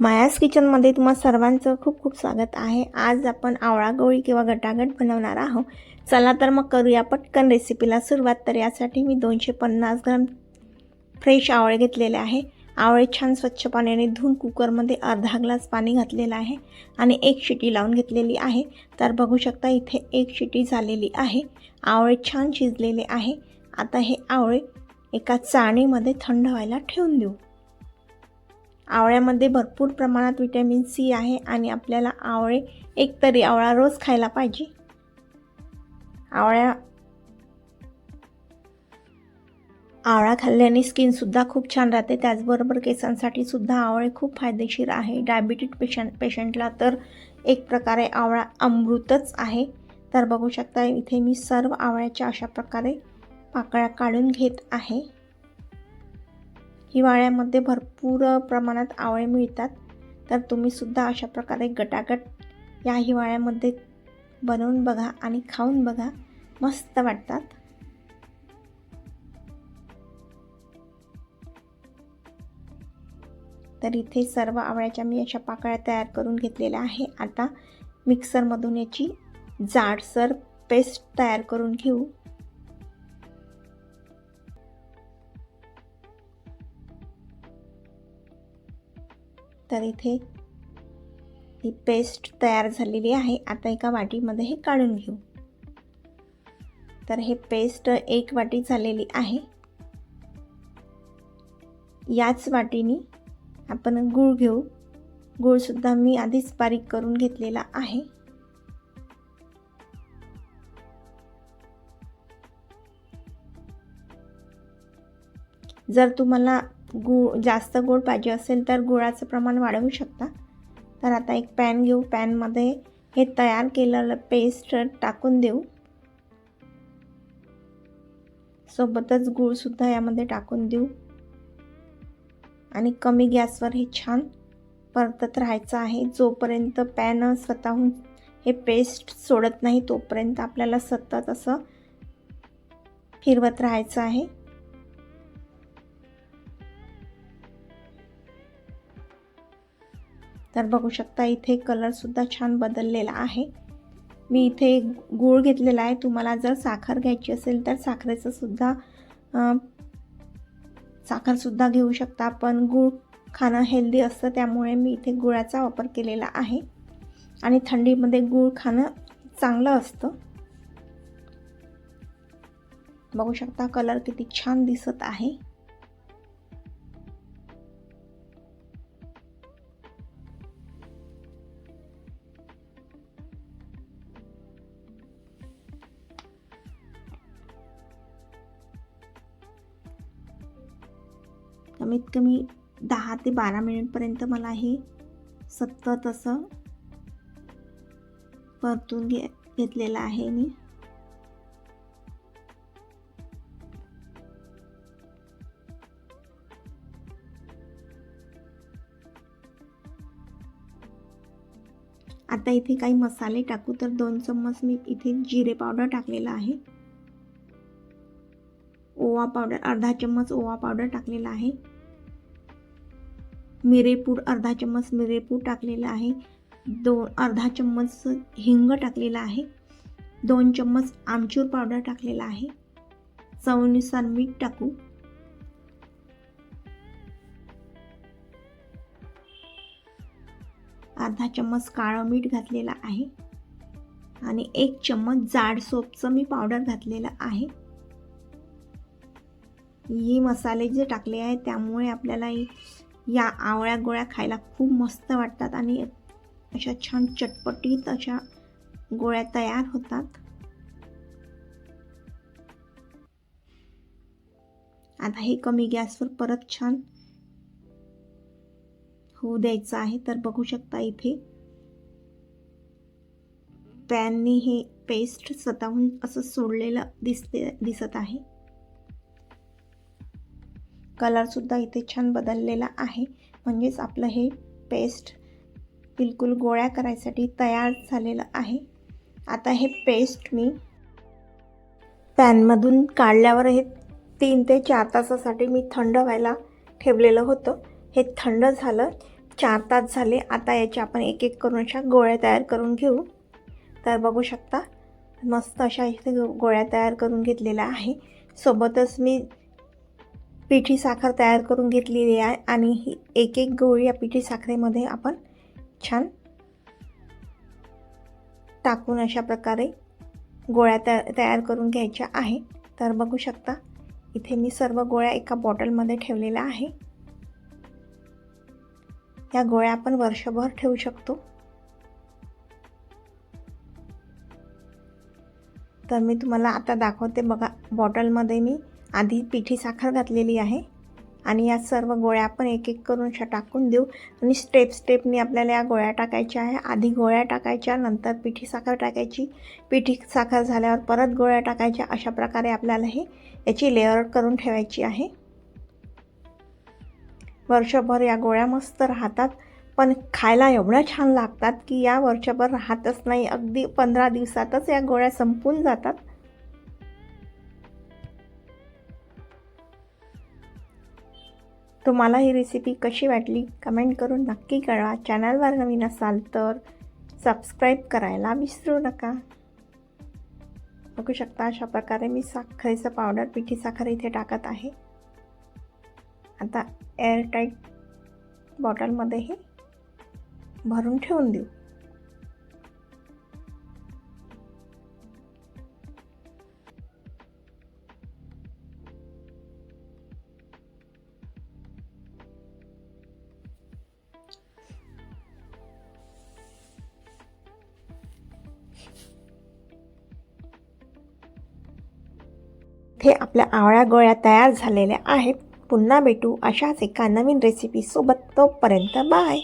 मायास किचनमध्ये तुम्हा सर्वांचं खूप खूप स्वागत आहे. आज आपण आवळा गोळी किंवा गटागट बनवणार आहोत. चला तर मग करूया पटकन रेसिपीला सुरुवात. तर यासाठी मी दोनशे पन्नास ग्राम फ्रेश आवळे घेतलेले आहे. आवळे छान स्वच्छ पाण्याने धुवून कुकरमध्ये अर्धा ग्लास पाणी घातलेलं आहे आणि एक शिटी लावून घेतलेली आहे. तर बघू शकता इथे एक शिटी झालेली आहे. आवळे छान शिजलेले आहे. आता हे आवळे एका चाळणीमध्ये थंड व्हायला ठेवून देऊ. आवळ्यामध्ये भरपूर प्रमाणात विटॅमिन सी आहे आणि आपल्याला आवळे एक तरी आवळा रोज खायला पाहिजे. आवळ्या आवळा खाल्ल्याने स्किनसुद्धा खूप छान राहते. त्याचबरोबर केसांसाठी सुद्धा आवळे खूप फायदेशीर आहे. डायबिटीज पेशंट पेशंटला तर एक प्रकारे आवळा अमृतच आहे. तर बघू शकता इथे मी सर्व आवळ्याच्या अशा प्रकारे पाकळ्या काढून घेत आहे. हिवाळ्यामध्ये भरपूर प्रमाणात आवळे मिळतात. तर तुम्हीसुद्धा अशा प्रकारे गटागट या हिवाळ्यामध्ये बनवून बघा आणि खाऊन बघा. मस्त वाटतात. तर इथे सर्व आवळ्याच्या मी अशा पाकळ्या तयार करून घेतलेल्या आहे. आता मिक्सरमधून याची जाडसर पेस्ट तयार करून घेऊ. तर इथे ही पेस्ट तयार झालेली आहे. आता एका वाटीमध्ये हे काढून घेऊ. तर हे पेस्ट एक वाटी झालेली आहे. याच वाटीने आपण गूळ घेऊ. गूळसुद्धा मी आधीच बारीक करून घेतलेला आहे. जर तुम्हाला गूळ जास्त गोड पाहिजे असेल तर गुळाचं प्रमाण वाढवू शकता. तर आता एक पॅन घेऊ. पॅनमध्ये हे तयार केलेलं पेस्ट टाकून देऊ. सोबतच गूळसुद्धा यामध्ये टाकून देऊ. आणि कमी गॅसवर हे छान परतत राहायचं आहे. जोपर्यंत पॅन स्वतःहून हे पेस्ट सोडत नाही तोपर्यंत आपल्याला सतत असं फिरवत राहायचं आहे. तर बघू शकता इथे कलरसुद्धा छान बदललेला आहे. मी इथे गूळ घेतलेला आहे. तुम्हाला जर साखर घ्यायची असेल तर साखरेचं सुद्धा साखरसुद्धा घेऊ शकता. पण गूळ खाणं हेल्दी असतं त्यामुळे मी इथे गुळाचा वापर केलेला आहे. आणि थंडीमध्ये गूळ खाणं चांगलं असतं. बघू शकता कलर किती छान दिसत आहे. कमीत कमी दहा ते बारा मिनिटपर्यंत मला हे सतत असं परतून घे घेतलेलं आहे मी. आता इथे काही मसाले टाकू तर दोन चम्मच मी इथे जिरे पावडर टाकलेला आहे. ओवा पावडर अर्धा चम्मच ओवा पावडर टाकलेला आहे. मिरेपूड अर्धा चम्मच मिरेपूड टाकलेला आहे. दोन अर्धा चम्मच हिंग टाकलेला आहे. दोन चम्मच आमचूर पावडर टाकलेला आहे. चवनुसार मीठ टाकू. अर्धा चम्मच काळं मीठ घातलेलं आहे. आणि एक चम्मच जाड सोपचं मी पावडर घातलेलं आहे. ही मसाले जे टाकले आहे त्यामुळे आपल्याला या आवळ्या गोळ्या खायला खूप मस्त वाटतात आणि अशा छान चटपटीत अशा गोळ्या तयार होतात. आता हे कमी गॅसवर परत छान होऊ द्यायचं आहे तर बघू शकता इथे. पॅनने हे पेस्ट स्वतःहून असं सोडलेलं दिसते दिसत आहे. कलरसुद्धा इथे छान बदललेला आहे. म्हणजेच आपलं हे पेस्ट बिलकुल गोळ्या करायसाठी तयार झालेलं आहे. आता हे पेस्ट मी पॅनमधून काढल्यावर हे तीन ते चार तासासाठी मी थंड व्हायला ठेवलेलं होतं. हे थंड झालं चार तास झाले. आता याचे आपण एक एक करून अशा गोळ्या तयार करून घेऊ. तर बघू शकता मस्त अशा इथे गोळ्या तयार करून घेतलेल्या आहे. सोबतच मी पिठी साखर तयार करून घेतलेली आहे आणि ही एक एक गोळी या पिठी साखरेमध्ये आपण छान टाकून अशा प्रकारे गोळ्या तया तयार करून घ्यायच्या आहे. तर बघू शकता इथे मी सर्व गोळ्या एका बॉटलमध्ये ठेवलेल्या आहे. या गोळ्या आपण वर्षभर ठेवू शकतो. तर मी तुम्हाला आता दाखवते बघा बॉटलमध्ये मी आधी पिठी साखर घातलेली आहे आणि या सर्व गोळ्या आपण एक एक करून अशा टाकून देऊ. आणि स्टेप स्टेपनी आपल्याला या गोळ्या टाकायच्या आहे. आधी गोळ्या टाकायच्या नंतर पिठी साखर टाकायची. पिठी साखर झाल्यावर परत गोळ्या टाकायच्या अशा प्रकारे आपल्याला हे याची लेअर करून ठेवायची आहे. वर्षभर या गोळ्या मस्त राहतात. पण खायला एवढ्या छान लागतात की या वर्षभर राहतच नाही. अगदी पंधरा दिवसातच या गोळ्या संपून जातात. तुम्हाला ही रेसिपी कशी वाटली? कमेंट करून नक्की कळवा. चॅनलवर नवीन असाल तर सबस्क्राईब करायला विसरू नका. बघू शकता अशा प्रकारे मी साखरेचं पावडर पिठी साखर इथे टाकत आहे. आता एअरटाईट बॉटलमध्ये हे भरून ठेवून देऊ. इथे आपल्या आवळ्या गोळ्या तयार झालेल्या आहेत. पुन्हा भेटू अशाच एका नवीन रेसिपीसोबत तोपर्यंत बाय